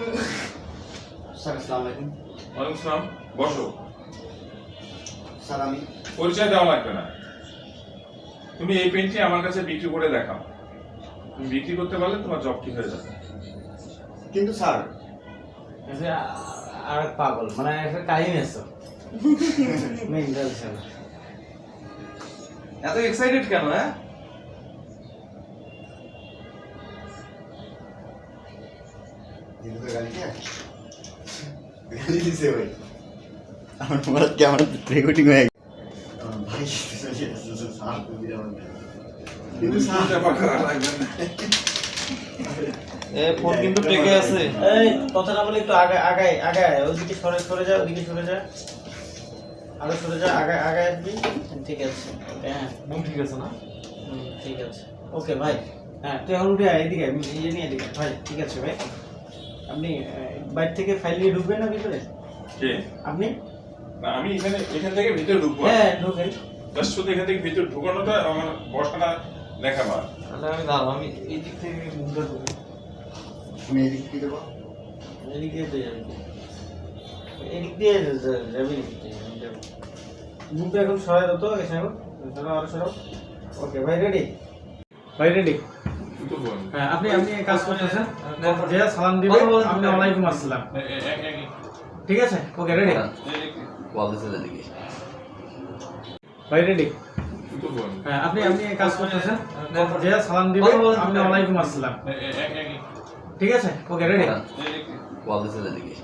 Sir আসসালামু আলাইকুম। ওয়ালাইকুম আসসালাম। বসো। স্যার আমি পরিচয় দেওয়া লাগবে না। তুমি এই পেনটি আমার কাছে বিক্রি করে দেখাও। তুমি বিক্রি করতে পারলে তোমার জব ঠিক হয়ে যাবে। কিন্তু স্যার আর পাগল মানে একটা কাহিনী আছে। মেন্টাল এত এক্সাইটেড কেন হ্যাঁ? দিদি গালি খেয়ে গালি দিছে ভাই আমার মোবাইল ক্যামেরা রেকর্ডিং হয়ে গেছে ভাই চলে আসছে স্যার তুমি আমার কিন্তু স্যার এ ফোন কিন্তু টেকে আছে এই কথাটা বলে একটু আগে আগায় আগায় ওইদিকে সরে সরে যা সরে যা আরও সরে যা আগায় আগায় আসবি ঠিক আছে হ্যাঁ মন ঠিক আছে না হুম, ঠিক আছে ওকে ভাই হ্যাঁ তুই এখন উঠে আয় এদিকে ইয়ে নিয়ে এদিকে ভাই ঠিক আছে ভাই আপনি বাইরে থেকে ফাইল নিয়ে ঢুকবেন না ভিতরে? কে? আপনি? না আমি এখানে এখান থেকে ভিতরে ঢুকবো। হ্যাঁ ঢুকেন। জাস্ট শুধু এখান থেকে ভিতরে ঢুকানোটা আমার বসাটা দেখাবা তাহলে আমি দাঁড়াও আমি এই দিক থেকে মুখটা ঢুকি তুমি এদিক কি দেবো এদিক দিয়ে তুই যাবি এদিক দিয়ে যাবি। মুখটা এখন সরাই দাও তো এসে এখন সরাও আরও সরাও। ওকে ভাই রেডি ভাই রেডি হ্যাঁ আপনি আপনি কাজ করতেছেন যে সালাম দিবে বলো, বলো। আপনি ওয়ালাইকুম আসসালাম। এ- এ- এক- এক- ঠিক আছে? ওকে রেডি বল দিছে এদিকে। ভাই রেডি হ্যাঁ আপনি আপনি কাজ করতেছেন যে সালাম দিবে বলো, বলো। আপনি ওয়ালাইকুম আসসালাম। এ- এ- এক- এক- ঠিক আছে? ওকে রেডি এ- দিছে এদিকে।